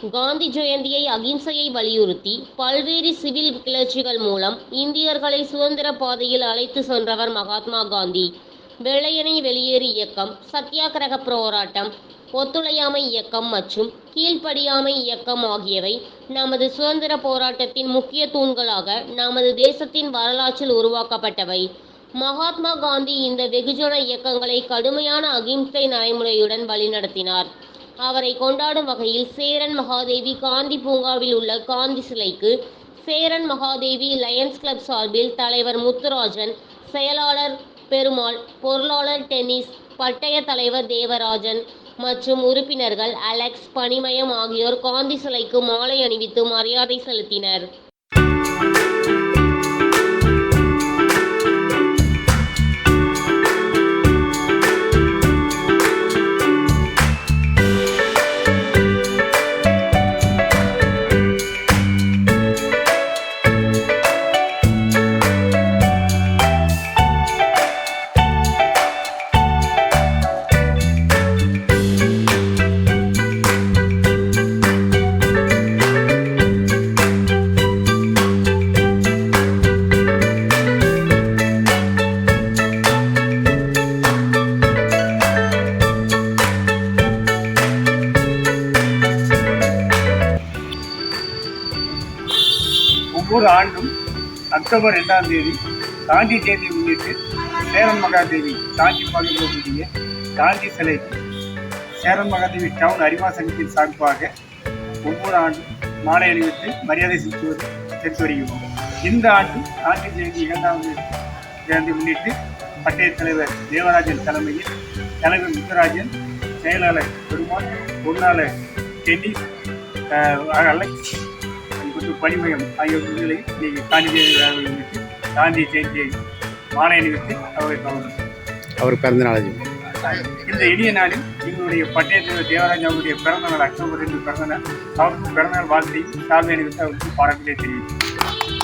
காந்தி ஜெயந்தியை அகிம்சையை வலியுறுத்தி பல்வேறு சிவில் கிளர்ச்சிகள் மூலம் இந்தியர்களை சுதந்திர பாதையில் அழைத்து சென்றவர் மகாத்மா காந்தி. வெள்ளையனை வெளியேறு இயக்கம் சத்தியாகிரக போராட்டம் ஒத்துழையாமை இயக்கம் மற்றும் கீழ்ப்படியாமை இயக்கம் ஆகியவை நமது சுதந்திர போராட்டத்தின் முக்கிய தூண்களாக நமது தேசத்தின் வரலாற்றில் உருவாக்கப்பட்டவை. மகாத்மா காந்தி இந்த வெகுஜன இயக்கங்களை கடுமையான அகிம்சை நடைமுறையுடன் வழிநடத்தினார். அவரை கொண்டாடும் வகையில் சேரன் மகாதேவி காந்தி பூங்காவில் உள்ள காந்தி சிலைக்கு சேரன் மகாதேவி லயன்ஸ் கிளப் சார்பில் தலைவர் முத்துராஜன் செயலாளர் பெருமாள் பொருளாளர் டென்னிஸ் பட்டய தலைவர் தேவராஜன் மற்றும் உறுப்பினர்கள் அலெக்ஸ் பனிமயம் ஆகியோர் காந்தி சிலைக்கு மாலை அணிவித்து மரியாதை செலுத்தினர். ஒவ்வொரு ஆண்டும் அக்டோபர் ரெண்டாம் தேதி காந்தி ஜெயந்தி முன்னிட்டு சேரன் மகாதேவி காஞ்சி பகுதியில் காந்தி சிலை சேரன் மகாதேவி டவுன் அறிவா சங்கத்தின் சார்பாக ஒவ்வொரு ஆண்டும் மாலை அணிவித்து மரியாதை செலுத்துவது செலுத்தி வருகிறோம் இந்த ஆண்டு காந்தி ஜெயந்தி இரண்டாவது ஜெயந்தி முன்னிட்டு பட்டய தலைவர் தேவராஜன் தலைமையில் தலைவர் முத்துராஜன் செயலாளர் பெருமாள் பொருளாளர் டென்னிஸ் அலெக்ஸ் பணிமயம் ஆகியோர்களை இன்னைக்கு காந்தி ஜெயந்தி விழாவை முன்னிட்டு காந்தி ஜெயந்தியை மாலை அணிவித்து அவரை கவர்ந்தோம் அவர் பிறந்த நாள் இந்த இனிய நாளில் எங்களுடைய பட்டய தலைவர் தேவராஜ் அவருடைய பிறந்த நாள் அக்டோபர் ரெண்டு பிறந்த நாள் அவருக்கு பிறந்தநாள் வாழ்த்தையும் சால்வை அணிவித்து அவருக்கு பாராட்டுகளை தெரிவித்தோம்